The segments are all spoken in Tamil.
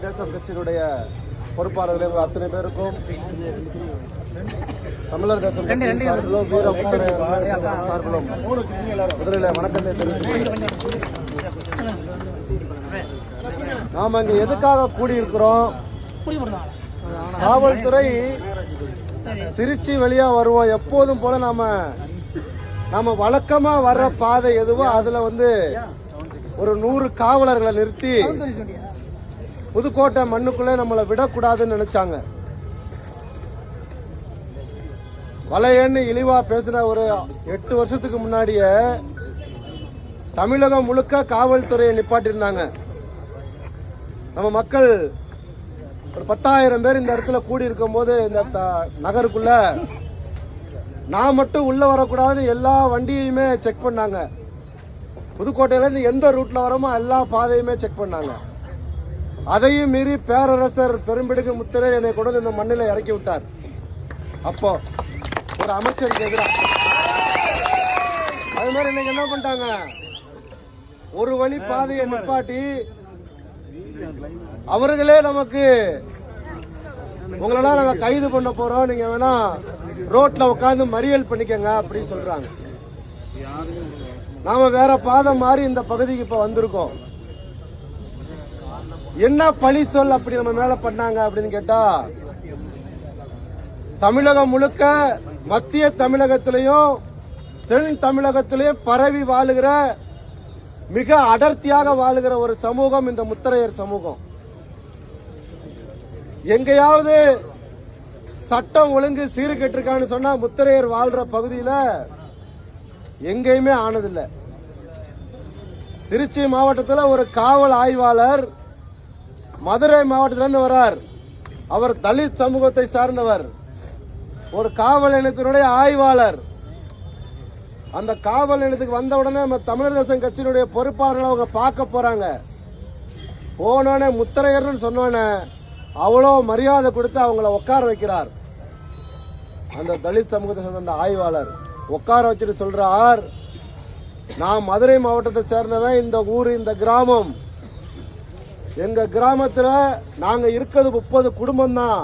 தமிழர் தேசம் கட்சியினுடைய பொறுப்பாளர்கள் அத்தனை பேருக்கும் தமிழர் தேசம் சார்பிலும் வீர சார்பிலும் முதலில் வணக்கத்தை தெரிவித்துக் நாம இங்க எதுக்காக கூடியிருக்கிறோம்? காவல்துறை திருச்சி வழியா வருவோம். எப்போதும் போல நாம நாம வழக்கமா வர்ற பாதை எதுவோ அதுல வந்து ஒரு நூறு காவலர்களை நிறுத்தி புதுக்கோட்டை மண்ணுக்குள்ளே நம்மளை விடக்கூடாதுன்னு நினைச்சாங்க. வலையன்னு இழிவா பேசின ஒரு எட்டு வருஷத்துக்கு முன்னாடியே தமிழகம் முழுக்க காவல்துறையை நிப்பாட்டியிருந்தாங்க. நம்ம மக்கள் ஒரு பத்தாயிரம் பேர் இந்த இடத்துல கூடி இருக்கும் போது இந்த த- நகருக்குள்ள நான் மட்டும் உள்ள வரக்கூடாதுன்னு எல்லா வண்டியுமே செக் பண்ணாங்க. புதுக்கோட்டையிலேருந்து எந்த ரூட்ல வரோமோ எல்லா பாதையுமே செக் பண்ணாங்க. அதையும் மீறி பேரரசர் பெரும்பிடுகு முத்திரை என்னை கொண்டு வந்து இந்த மண்ணில் இறக்கி விட்டார். அப்போ ஒரு அமைச்சருக்கு எதிராக. அது மாதிரி இன்னைக்கு என்ன பண்ணிட்டாங்க? ஒரு வழி பாதையை நிப்பாட்டி அவர்களே நமக்கு உங்களெல்லாம் நாங்கள் கைது பண்ண போறோம். நீங்க வேணா ரோட்ல உட்காந்து மறியல் பண்ணிக்கங்க அப்படின்னு சொல்றாங்க. நாம வேற பாதை மாறி இந்த பகுதிக்கு இப்ப வந்திருக்கோம். என்ன பழி சொல் அப்படி நம்ம மேல பண்ணாங்க அப்படின்னு கேட்டா தமிழகம் முழுக்க மத்திய தமிழகத்திலையும் தென் தமிழகத்திலையும் பரவி வாழுகிற மிக அடர்த்தியாக வாழுகிற ஒரு சமூகம் இந்த முத்தரையர் சமூகம். எங்கேயாவது சட்டம் ஒழுங்கு சீர்கெட்டிருக்கான்னு சொன்னா முத்தரையர் வாழ்ற பகுதியில் எங்கேயுமே ஆனதில்லை. திருச்சி மாவட்டத்தில் ஒரு காவல் ஆய்வாளர் மதுரை மாவட்டத்திலிருந்து வரார். அவர் தலித் சமூகத்தை சார்ந்தவர். ஒரு காவல் நிலையத்தினுடைய ஆய்வாளர். அந்த காவல் நிலையத்துக்கு வந்த உடனே நம்ம தமிழர் தேசம் கட்சியினுடைய பொறுப்பாளர்களை அவங்க பார்க்க போறாங்க. போனோடனே முத்தரையர்னு சொன்னோன்னே அவ்வளோ மரியாதை கொடுத்து அவங்கள உட்கார வைக்கிறார். அந்த தலித் சமூகத்தை சேர்ந்த அந்த ஆய்வாளர் உட்கார வச்சுட்டு சொல்றார் நான் மதுரை மாவட்டத்தை சேர்ந்தவன் இந்த ஊர் இந்த கிராமம் எங்க கிராமத்துல நாங்க இருக்கிறது முப்பது குடும்பம் தான்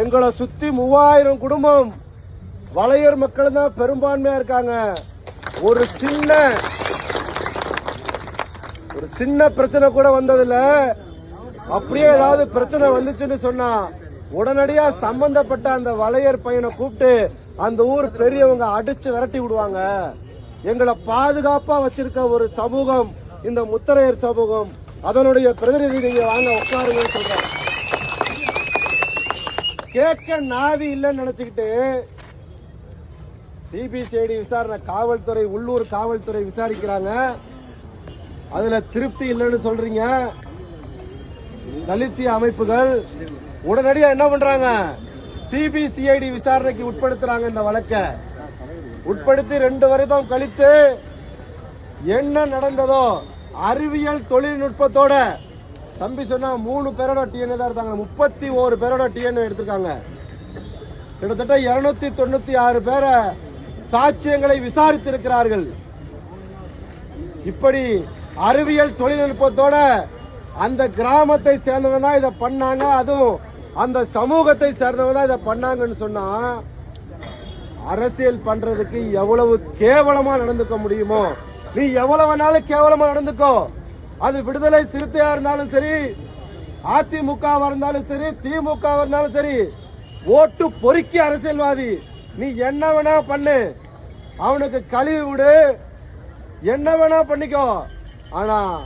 எங்களை சுத்தி மூவாயிரம் குடும்பம். வளையர் மக்கள் தான் பெரும்பான்மையா இருக்காங்க. ஒரு சின்ன ஒரு சின்ன பிரச்சனை கூட வந்ததில்ல. அப்படியே ஏதாவது பிரச்சனை வந்துச்சுன்னு சொன்னா உடனடியா சம்பந்தப்பட்ட அந்த வளையர் பையனை கூப்பிட்டு அந்த ஊர் பெரியவங்க அடிச்சு விரட்டி விடுவாங்க. எங்களை பாதுகாப்பா வச்சிருக்க ஒரு சமூகம் இந்த முத்தரையர் சமூகம். அதனுடைய பிரதிநிதி நீங்க வாங்க உட்காருங்கன்னு சொல்றாங்க கேட்க நாதி இல்லைன்னு நினைச்சுக்கிட்டு சிபிசிஐடி விசாரணை காவல்துறை உள்ளூர் காவல்துறை விசாரிக்கிறாங்க. அதுல திருப்தி இல்லைன்னு சொல்றீங்க. தலித்திய அமைப்புகள் உடனடியா என்ன பண்றாங்க? சிபிசிஐடி விசாரணைக்கு உட்படுத்துறாங்க இந்த வழக்கை. உட்படுத்தி ரெண்டு வருடம் கழித்து என்ன நடந்ததோ அறிவியல் தொழில்நுட்பத்தோட தம்பி சொன்னா மூணு பேரோட டிஎன்ஏ தான் இருந்தாங்க முப்பத்தி ஓரு பேரோட டிஎன்ஏ எடுத்திருக்காங்க. கிட்டத்தட்ட இருநூத்தி தொண்ணூத்தி ஆறு பேரை சாட்சியங்களை விசாரித்திருக்கிறார்கள். இப்படி அறிவியல் தொழில்நுட்பத்தோட அந்த கிராமத்தை சேர்ந்தவங்க தான் இதை பண்ணாங்க. அதுவும் அந்த சமூகத்தை சேர்ந்தவங்க தான் இதை பண்ணாங்கன்னு சொன்னா அரசியல் பண்றதுக்கு எவ்வளவு கேவலமா நடந்துக்க முடியுமோ? நீ எவ்வளவு வேணாலும் கேவலமா நடந்துக்கோ. அது விடுதலை சிறுத்தையா இருந்தாலும் சரி அதிமுகவா இருந்தாலும் சரி திமுக இருந்தாலும் சரி ஓட்டு பொறுக்கி அரசியல்வாதி நீ என்ன வேணா பண்ணு. அவனுக்கு கழுவி விடு. என்ன வேணா பண்ணிக்கோ. ஆனா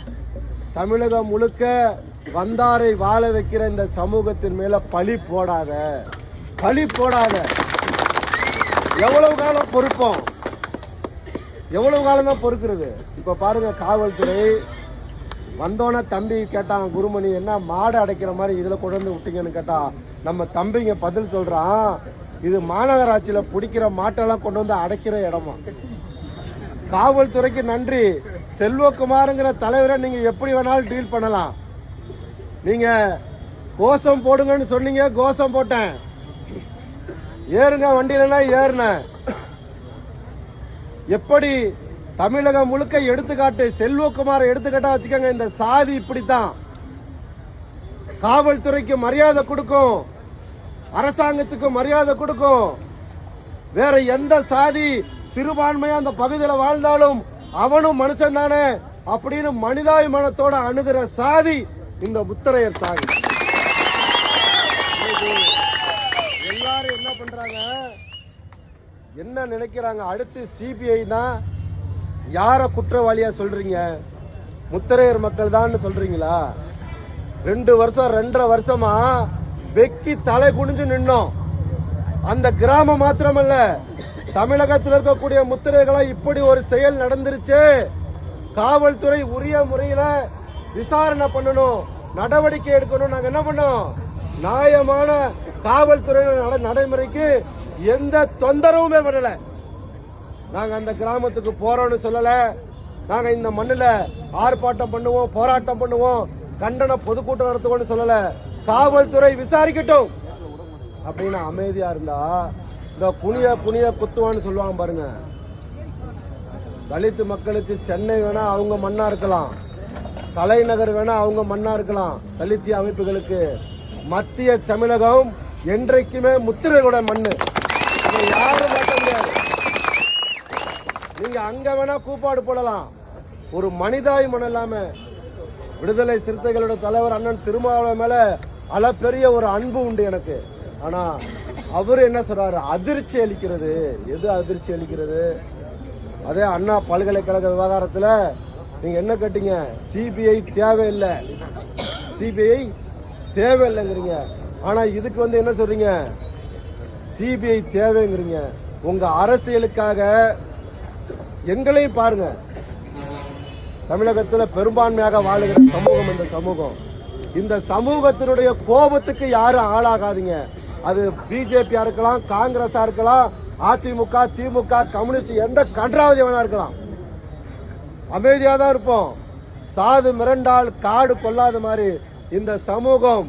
தமிழகம் முழுக்க வந்தாரை வாழ வைக்கிற இந்த சமூகத்தின் மேல பழி போடாத. பழி போடாத. எவ்வளவு காலம் பொறுப்போம். எவ்வளவு காலமாக பொறுக்கிறது? இப்ப பாருங்க காவல்துறை வந்தோன்னே தம்பி கேட்டான் குருமணி என்ன மாடு அடைக்கிற மாதிரி இதில் கொண்டு வந்து விட்டீங்கன்னு கேட்டால் நம்ம தம்பிங்க பதில் சொல்கிறான் இது மாநகராட்சியில் பிடிக்கிற மாட்டெல்லாம் கொண்டு வந்து அடைக்கிற இடமா? காவல்துறைக்கு நன்றி. செல்வகுமாருங்கிற தலைவரை நீங்கள் எப்படி வேணாலும் டீல் பண்ணலாம். நீங்கள் கோஷம் போடுங்கன்னு சொன்னீங்க கோஷம் போட்டேன். ஏறுங்க வண்டியிலன்னா ஏறினேன். எப்படி தமிழகம் முழுக்க எடுத்துக்காட்டு செல்வகுமார் எடுத்துக்காட்டா வச்சுக்கோங்க இந்த சாதி இப்படித்தான். காவல்துறைக்கு மரியாதை கொடுக்கும் அரசாங்கத்துக்கு மரியாதை கொடுக்கும். வேற எந்த சாதி சிறுபான்மையா அந்த பகுதியில் வாழ்ந்தாலும் அவனும் மனுஷன் தானே அப்படின்னு மனிதாபிமானத்தோட அணுகிற சாதி இந்த முத்தரையர் சாதி இன்னைக்கு எல்லாரும் என்ன பண்றாங்க என்ன நினைக்கிறாங்க? அடுத்து சிபிஐ தான் யார குற்றவாளியா சொல்றீங்க? முத்தரையர் மக்கள் தான் சொல்றீங்களா? ரெண்டு வருஷம் ரெண்டரை வருஷமா வெக்கி தலை குனிஞ்சு நின்னோம். அந்த கிராமம் மாத்திரமல்ல தமிழகத்தில் இருக்கக்கூடிய முத்திரைகளா இப்படி ஒரு செயல் நடந்துருச்சு. காவல்துறை உரிய முறையில விசாரணை பண்ணணும் நடவடிக்கை எடுக்கணும். நாங்க என்ன பண்ணோம்? நியாயமான காவல்துறை நட- நடைமுறைக்கு எந்த தொந்தரவுமே பண்ணல. நாங்க அந்த கிராமத்துக்கு போறோம்னு சொல்லல. நாங்க இந்த மண்ணில் ஆர்ப்பாட்டம் பண்ணுவோம் போராட்டம் பண்ணுவோம் கண்டன பொதுக்கூட்டம் நடத்துவோம்னு சொல்லல. காவல்துறை விசாரிக்கட்டும். அப்படின்னு அமைதியா இருந்தா இந்த புனிய புனிய குத்துவான்னு சொல்லுவாங்க பாருங்க. தலித்து மக்களுக்கு சென்னை வேணா அவங்க மண்ணா இருக்கலாம். தலைநகர் வேணா அவங்க மண்ணா இருக்கலாம். தலித்திய அமைப்புகளுக்கு மத்திய தமிழகம் என்றைக்குமே முத்திரையோட மண்ணு. யாரும் மாற்ற முடியாது. நீங்க அங்க வேணா கூப்பாடு போடலாம். ஒரு மனிதாபிமானம் இல்லாம விடுதலை சிறுத்தைகளோட தலைவர் அண்ணன் திருமாவளவன் மேல அளப்பெரிய ஒரு அன்பு உண்டு எனக்கு. ஆனா அவர் என்ன சொல்றாரு? அதிர்ச்சி அளிக்கிறது. எது அதிர்ச்சி அளிக்கிறது? அதே அண்ணா பல்கலைக்கழக விவகாரத்துல நீங்க என்ன கேட்டீங்க? சிபிஐ தேவையில்லை. சிபிஐ தேவையில்லைங்கிறீங்க. ஆனா இதுக்கு வந்து என்ன சொல்றீங்க? சிபிஐ தேவைங்கிறீங்க. உங்க அரசியலுக்காக எங்களையும் பாருங்க. தமிழகத்தில் பெரும்பான்மையாக வாழுகிற சமூகம் இந்த சமூகம். இந்த சமூகத்தினுடைய கோபத்துக்கு யாரும் ஆளாகாதீங்க. அது பிஜேபியா இருக்கலாம் காங்கிரஸா இருக்கலாம் அதிமுக திமுக கம்யூனிஸ்ட் எந்த கன்றாவதி வேணா இருக்கலாம். அமைதியா தான் இருப்போம். சாது மிரண்டால் காடு கொல்லாத மாதிரி இந்த சமூகம்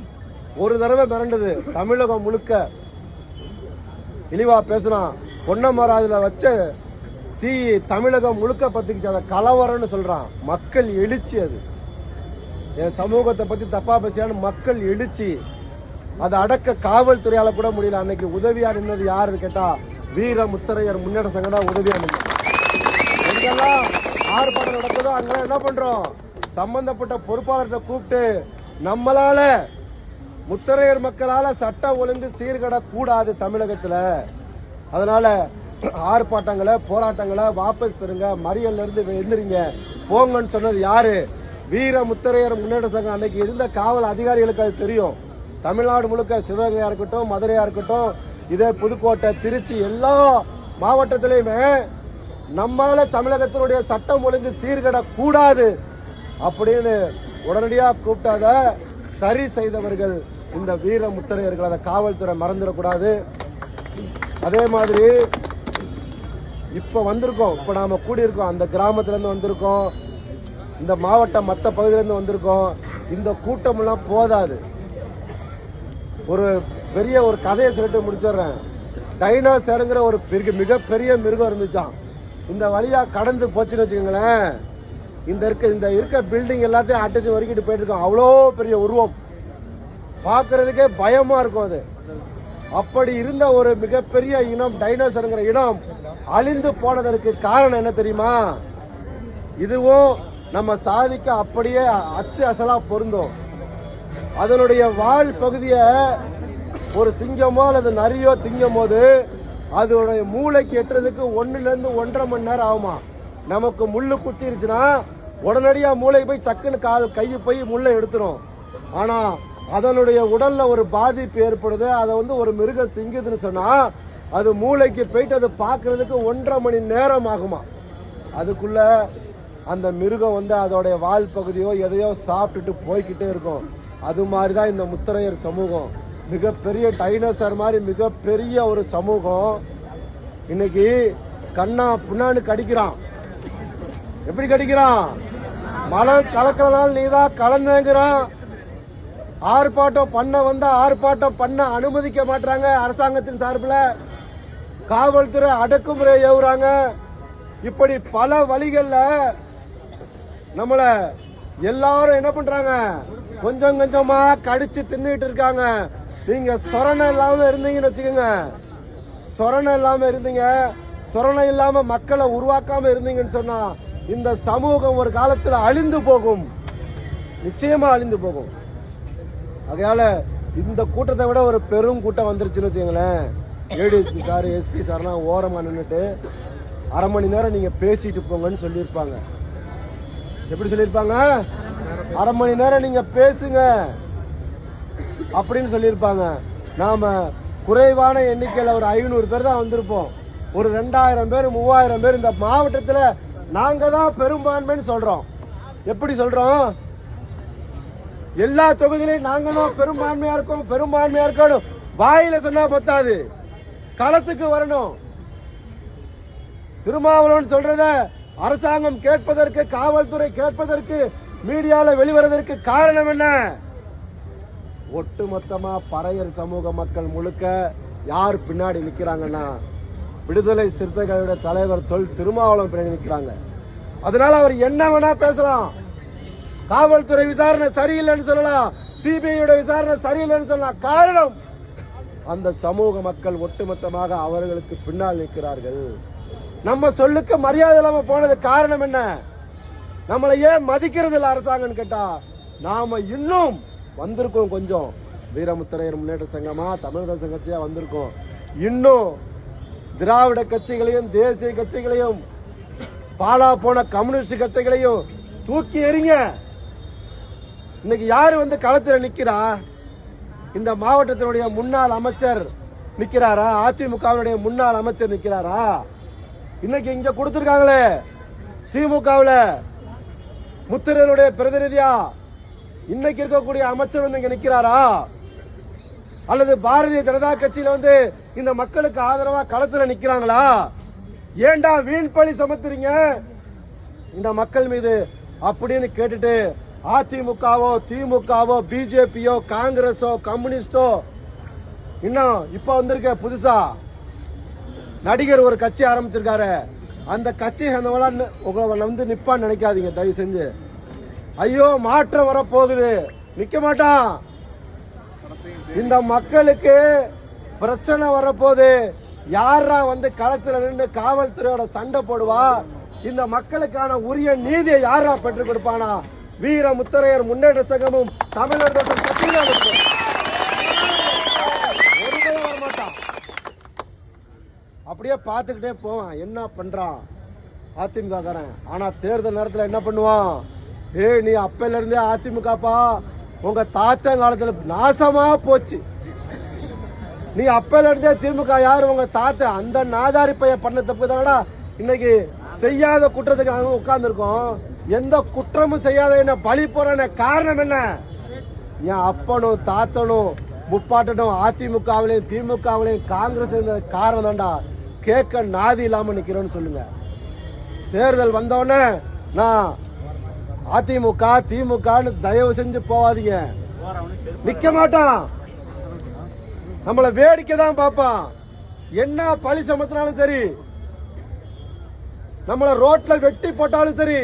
ஒரு தடவை மிரண்டது தமிழகம் முழுக்க. இழிவா பேசுறான். பொன்னமராஜில் வச்ச தீ தமிழகம் முழுக்க பத்திக்கிச்சு. அதை கலவரம்னு சொல்றான். மக்கள் எழுச்சி அது. என் சமூகத்தை பத்தி தப்பா பேசியான்னு மக்கள் எழுச்சி. அதை அடக்க காவல்துறையால கூட முடியல. அன்னைக்கு உதவியா நின்னது யாருன்னு கேட்டா வீர முத்தரையர் முன்னேற்ற சங்கம் தான் உதவியா நின்னது எங்கெல்லாம் ஆர்ப்பாட்டம் நடக்குதோ அங்கெல்லாம் என்ன பண்றோம்? சம்பந்தப்பட்ட பொறுப்பாளர்கிட்ட கூப்பிட்டு நம்மளால முத்தரையர் மக்களால் சட்ட ஒழுங்கு சீர்கட கூடாது தமிழகத்தில். அதனால ஆர்ப்பாட்டங்களை போராட்டங்களை வாபஸ் பெறுங்க. மறியல்ல இருந்து போங்கன்னு சொன்னது யாரு? வீர முத்தரையர் முன்னேற்ற சங்கம். அன்னைக்கு இருந்த காவல் அதிகாரிகளுக்கு அது தெரியும். தமிழ்நாடு முழுக்க சிவகங்கையா இருக்கட்டும் மதுரையா இருக்கட்டும் இதே புதுக்கோட்டை திருச்சி எல்லா மாவட்டத்திலையுமே நம்மளால தமிழகத்தினுடைய சட்டம் ஒழுங்கு சீர்கட கூடாது அப்படின்னு உடனடியாக கூப்பிட்டாத சரி செய்தவர்கள் இந்த வீர முத்தரையர்கள் அதை காவல்துறை மறந்துடக்கூடாது. அதே மாதிரி இப்போ வந்திருக்கோம். இப்போ நாம் கூடியிருக்கோம். அந்த கிராமத்துலேருந்து வந்திருக்கோம். இந்த மாவட்டம் மற்ற பகுதியிலேருந்து வந்திருக்கோம். இந்த கூட்டம்லாம் போதாது. ஒரு பெரிய ஒரு கதையை சொல்லிட்டு முடிச்சிடுறேன். டைனோசருங்கிற ஒரு மிக மிகப்பெரிய மிருகம் இருந்துச்சாம். இந்த வழியா கடந்து போச்சுன்னு வச்சுக்கோங்களேன். இந்த இருக்க இந்த இருக்க பில்டிங் எல்லாத்தையும் அடிச்சு வரைக்கிட்டு போயிட்டு இருக்கோம். அவ்வளோ பெரிய உருவம். பார்க்கறதுக்கே பயமா இருக்கும் அது. அப்படி இருந்த ஒரு மிகப்பெரிய இனம் டைனோசருங்கிற இனம் அழிந்து போனதற்கு காரணம் என்ன தெரியுமா? இதுவும் நம்ம சாதிக்க அப்படியே அச்சு அசலா பொருந்தும். அதனுடைய வால் பகுதியை ஒரு சிங்கமோ அல்லது நரியோ திங்கும் போது அதோடைய மூளைக்கு எட்டுறதுக்கு ஒன்றுலேருந்து ஒன்றரை மணி நேரம் ஆகுமா? நமக்கு முள்ளு குத்திருச்சுன்னா உடனடியாக மூளைக்கு போய் சக்குன்னு கால் கையை போய் முள்ளை எடுத்துரும். ஆனால் அதனுடைய உடல்ல ஒரு பாதிப்பு ஏற்படுது அதை வந்து ஒரு மிருகம் திங்குதுன்னு சொன்னா அது மூளைக்கு போயிட்டு அதை பார்க்கறதுக்கு ஒன்றரை மணி நேரம் ஆகுமா? அதுக்குள்ள அந்த மிருகம் வந்து அதோடைய வால் பகுதியோ எதையோ சாப்பிட்டுட்டு போய்க்கிட்டே இருக்கும். அது மாதிரி தான் இந்த முத்தரையர் சமூகம். மிகப்பெரிய டைனோசர் மாதிரி மிகப்பெரிய ஒரு சமூகம். இன்னைக்கு கண்ணா புண்ணான்னு கடிக்கிறான். எப்படி கடிக்கிறான்? மலம் கலக்கிறனால நீ தான் கலந்தேங்கிறான். ஆர்ப்பாட்டம் பண்ண வந்தா ஆர்ப்பாட்டம் பண்ண அனுமதிக்க மாட்டாங்க அரசாங்கத்தின் சார்பில். காவல்துறை அடக்குமுறை ஏவுறாங்க. இப்படி பல வழிகளில் நம்மளை எல்லாரும் என்ன பண்றாங்க? கொஞ்சம் கொஞ்சமா கடிச்சு தின்னுட்டு இருக்காங்க. நீங்க சொரணை இல்லாம இருந்தீங்கன்னு வச்சுக்கோங்க. சொரணை இல்லாம இருந்தீங்க. சொரணை இல்லாம மக்களை உருவாக்காம இருந்தீங்கன்னு சொன்னா இந்த சமூகம் ஒரு காலத்துல அழிந்து போகும். நிச்சயமா அழிந்து போகும். அதனால இந்த கூட்டத்தை விட ஒரு பெரும் கூட்டம் வந்துருச்சுன்னு வச்சுக்கோங்களேன். ஏடிஎஸ்பி சார் எஸ்பி சார்லாம் ஓரமாக நின்றுட்டு அரை மணி நேரம் நீங்கள் பேசிட்டு போங்கன்னு சொல்லியிருப்பாங்க. எப்படி சொல்லியிருப்பாங்க? அரை மணி நேரம் நீங்கள் பேசுங்க அப்படின்னு சொல்லியிருப்பாங்க. நாம் குறைவான எண்ணிக்கையில் ஒரு ஐநூறு பேர் தான் வந்திருப்போம். ஒரு ரெண்டாயிரம் பேர் மூவாயிரம் பேர் இந்த மாவட்டத்தில் நாங்கள் தான் பெரும்பான்மைன்னு சொல்கிறோம் எப்படி சொல்கிறோம் எல்லா தொகுதியிலையும் நாங்களும் பெரும்பான்மையா இருக்கோம் பெரும்பான்மையா இருக்கணும். வாயில சொன்னா பத்தாது. களத்துக்கு வரணும். திருமாவளவன் சொல்றத அரசாங்கம் கேட்பதற்கு காவல்துறை கேட்பதற்கு மீடியால வெளிவரதற்கு காரணம் என்ன? ஒட்டுமொத்தமா பறையர் சமூக மக்கள் முழுக்க யார் பின்னாடி நிக்கிறாங்கன்னா விடுதலை சிறுத்தைகளோட தலைவர் தொல் திருமாவளவன் பின்னாடி நிக்கிறாங்க. அதனால அவர் என்ன வேணா பேசலாம். காவல்துறை விசாரணை சரியில்லைன்னு சொல்லலாம். சிபிஐயோட விசாரணை சரியில்லைன்னு சொல்லலாம். காரணம் அந்த சமூக மக்கள் ஒட்டுமொத்தமாக அவர்களுக்கு பின்னால் நிற்கிறார்கள். நம்ம சொல்லுக்கு மரியாதை இல்லாம போனது காரணம் என்ன? நம்மளை ஏன் மதிக்கிறது இல்லை அரசாங்கம்னு கேட்டா நாம இன்னும் வந்திருக்கோம் கொஞ்சம். வீரமுத்திரையர் முன்னேற்ற சங்கமா? தமிழக கட்சியா வந்திருக்கோம். இன்னும் திராவிட கட்சிகளையும் தேசிய கட்சிகளையும் பாலா போன கம்யூனிஸ்ட் கட்சிகளையும் தூக்கி எறிங்க. இன்னைக்கு யார் வந்து களத்தில் நிற்கிறா இந்த மாவட்டத்தினுடைய முன்னாள் அமைச்சர் நிற்கிறாரா அதிமுகவினுடைய முன்னாள் அமைச்சர் நிற்கிறாரா இன்னைக்கு இங்க கொடுத்துருக்காங்களே திமுகவில். முத்திரனுடைய பிரதிநிதியா? இன்னைக்கு இருக்கக்கூடிய அமைச்சர் வந்து இங்க நிற்கிறாரா அல்லது பாரதிய ஜனதா கட்சியில வந்து இந்த மக்களுக்கு ஆதரவா களத்துல நிக்கிறாங்களா? ஏன்டா வீண் பழி சுமத்துறீங்க? இந்த மக்கள் மீது அப்படின்னு கேட்டுட்டு அதிமுகவோ திமுகவோ பிஜேபியோ காங்கிரஸோ கம்யூனிஸ்டோ இன்னும் இப்போ வந்திருக்க புதுசா நடிகர் ஒரு கட்சி ஆரம்பிச்சிருக்காரு. அந்த கட்சி அந்தவெல்லாம் உங்களை வந்து நிப்பான்னு நினைக்காதீங்க தயவு செஞ்சு. ஐயோ மாற்றம் வரப்போகுது. நிற்க மாட்டான். இந்த மக்களுக்கு பிரச்சனை வரப்போகுது. யாரா வந்து களத்துல நின்று காவல்துறையோட சண்டை போடுவா? இந்த மக்களுக்கான உரிய நீதியை யாரா பெற்றுக் கொடுப்பானா? வீர முத்தரையர் முன்னேற்ற சங்கமும் தமிழர் தேசம் அப்படியே பார்த்துக்கிட்டே போவான். என்ன பண்றான்? அதிமுக ஆனா தேர்தல் நேரத்தில் என்ன பண்ணுவான்? ஏய் நீ அப்பல இருந்தே அதிமுகப்பா. உங்க தாத்தன் காலத்துல நாசமா போச்சு. நீ அப்பல இருந்தே திமுக யாரு? உங்க தாத்தா. அந்த நாதாரி பைய பண்ண தப்பு தானடா இன்னைக்கு செய்யாத குற்றத்துக்கு நாங்க உட்கார்ந்து இருக்கோம் எந்த குற்றமும் செய்யாத என்ன பழி போறன காரணம் என்ன? என் அப்பனும் தாத்தனும் முப்பாட்டனும் அதிமுகவிலையும் திமுகவிலையும் காங்கிரஸ் இருந்த காரணம் தான்டா. கேட்க நாதி இல்லாம நிக்கிறோன்னு சொல்லுங்க. தேர்தல் வந்தோடனே நான் அதிமுக திமுகன்னு தயவு செஞ்சு போவாதீங்க. நிக்க மாட்டான். நம்மள வேடிக்கை தான் பார்ப்பான். என்ன பழி சமத்தினாலும் சரி நம்மள ரோட்ல வெட்டி போட்டாலும் சரி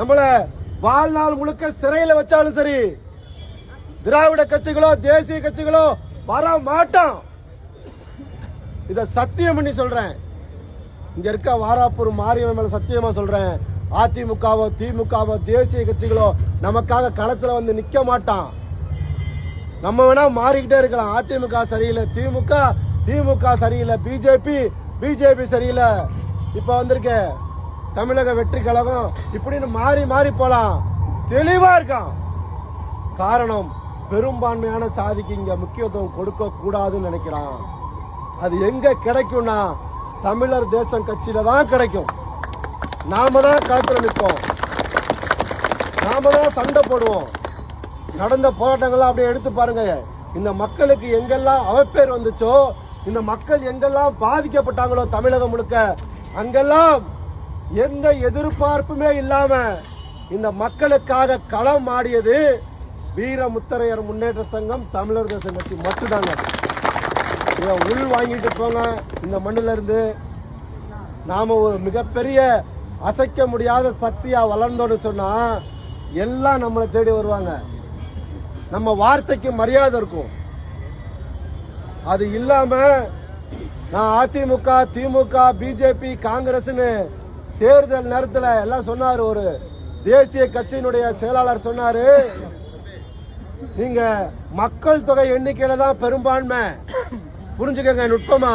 நம்மள வாழ்நாள் முழுக்க சிறையில வச்சாலும் சரி திராவிட கட்சிகளோ தேசிய கட்சிகளோ வர மாட்டான் இத சத்தியம் பண்ணி சொல்றேன். இங்க இருக்க வாராப்பூர் மாரியம்மன் மேல சத்தியமா சொல்றேன். அதிமுகவோ திமுகவோ தேசிய கட்சிகளோ நமக்காக களத்துல வந்து நிக்க மாட்டான் நம்ம வேணா மாறிக்கிட்டே இருக்கலாம். அதிமுக சரியில்லை திமுக திமுக சரியில்லை பிஜேபி பிஜேபி சரியில்லை. இப்ப வந்திருக்க. தமிழக வெற்றி கழகம் இப்படின்னு மாறி மாறி போலாம். தெளிவா இருக்கான் காரணம் பெரும்பான்மையான சாதிக்கு இங்க முக்கியத்துவம் கொடுக்க கூடாதுன்னு நினைக்கிறான். அது எங்க கிடைக்கும்னா தமிழர் தேசம் கட்சியில தான் கிடைக்கும். நாம தான் களத்தில் நிற்போம். நாம தான் சண்டை போடுவோம். நடந்த போராட்டங்கள்லாம் அப்படியே எடுத்து பாருங்க. இந்த மக்களுக்கு எங்கெல்லாம் அவப்பேர் வந்துச்சோ இந்த மக்கள் எங்கெல்லாம் பாதிக்கப்பட்டாங்களோ தமிழகம் முழுக்க அங்கெல்லாம் எந்த எதிர்பார்ப்புமே இல்லாம இந்த மக்களுக்காக களம் ஆடியது வீர முத்தரையர் முன்னேற்ற சங்கம் தமிழர் சங்கத்தி மட்டும்தாங்க. இதை உள் வாங்கிட்டு போங்க. இந்த மண்ணில இருந்து நாம ஒரு மிகப்பெரிய அசைக்க முடியாத சக்தியா வளர்ந்தோன்னு சொன்னா எல்லாம் நம்மளை தேடி வருவாங்க. நம்ம வார்த்தைக்கு மரியாதை இருக்கும். அது இல்லாம நான் அதிமுக திமுக பிஜேபி காங்கிரஸ்னு தேர்தல் நேரத்தில் எல்லாம் சொன்னார் ஒரு தேசிய கட்சியினுடைய செயலாளர் சொன்னார். நீங்க மக்கள் தொகை எண்ணிக்கையில தான் பெரும்பான்மை. புரிஞ்சுக்கங்க நுட்பமா?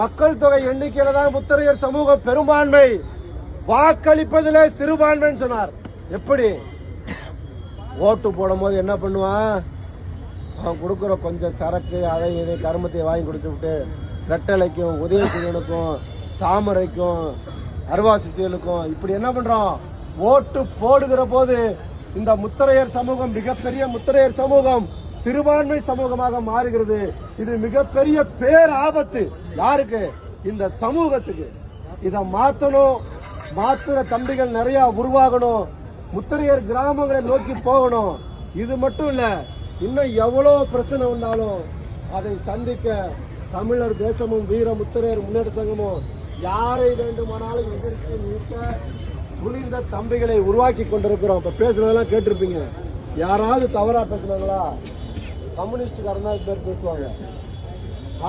மக்கள் தொகை எண்ணிக்கையில தான் முத்தரையர் சமூகம் பெரும்பான்மை. வாக்களிப்பதிலே சிறுபான்மைன்னு சொன்னார். எப்படி? ஓட்டு போடும்போது என்ன பண்ணுவான்? அவன் கொடுக்குற கொஞ்சம் சரக்கு அதை இதை கருமத்தை வாங்கி கொடுத்து விட்டு ரெட்டலைக்கும் உதயசூரியனுக்கும் தாமரைக்கும் அருவாசித்தியலுக்கும் இப்படி என்ன பண்றோம்? ஓட்டு போடுகிற போது இந்த முத்தரையர் சமூகம் மிகப்பெரிய முத்தரையர் சமூகம் சிறுபான்மை சமூகமாக மாறுகிறது. இது மிகப்பெரிய பேர் ஆபத்து யாருக்கு? இந்த சமூகத்துக்கு. இதை மாத்தணும். மாத்துற தம்பிகள் நிறைய உருவாகணும். முத்தரையர் கிராமங்களை நோக்கி போகணும். இது மட்டும் இல்ல இன்னும் எவ்வளோ பிரச்சனை வந்தாலும் அதை சந்திக்க தமிழர் தேசமும் வீர முத்தரையர் முன்னேற்ற சங்கமும் யாரை வேண்டுமானாலும் எதிர்த்து நிற்க துணிந்த தம்பிகளை உருவாக்கி கொண்டிருக்கிறோம். இப்ப பேசுனதெல்லாம் கேட்டிருப்பீங்க. யாராவது தவறா பேசுனாங்களா? கம்யூனிஸ்டுக்காரன் பேர் பேசுவாங்க.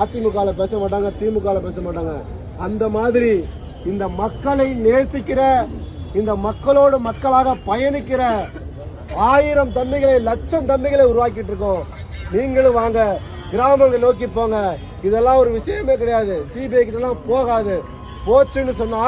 அதிமுகவில் பேச மாட்டாங்க திமுகவில் பேச மாட்டாங்க. அந்த மாதிரி இந்த மக்களை நேசிக்கிற இந்த மக்களோடு மக்களாக பயணிக்கிற ஆயிரம் தம்பிகளை லட்சம் தம்பிகளை உருவாக்கிட்டு இருக்கோம். நீங்களும் வாங்க கிராமங்களை நோக்கி போங்க. இதெல்லாம் ஒரு விஷயமே கிடையாது. சிபிஐ கிட்ட போகாது. போச்சுன்னு சொன்னா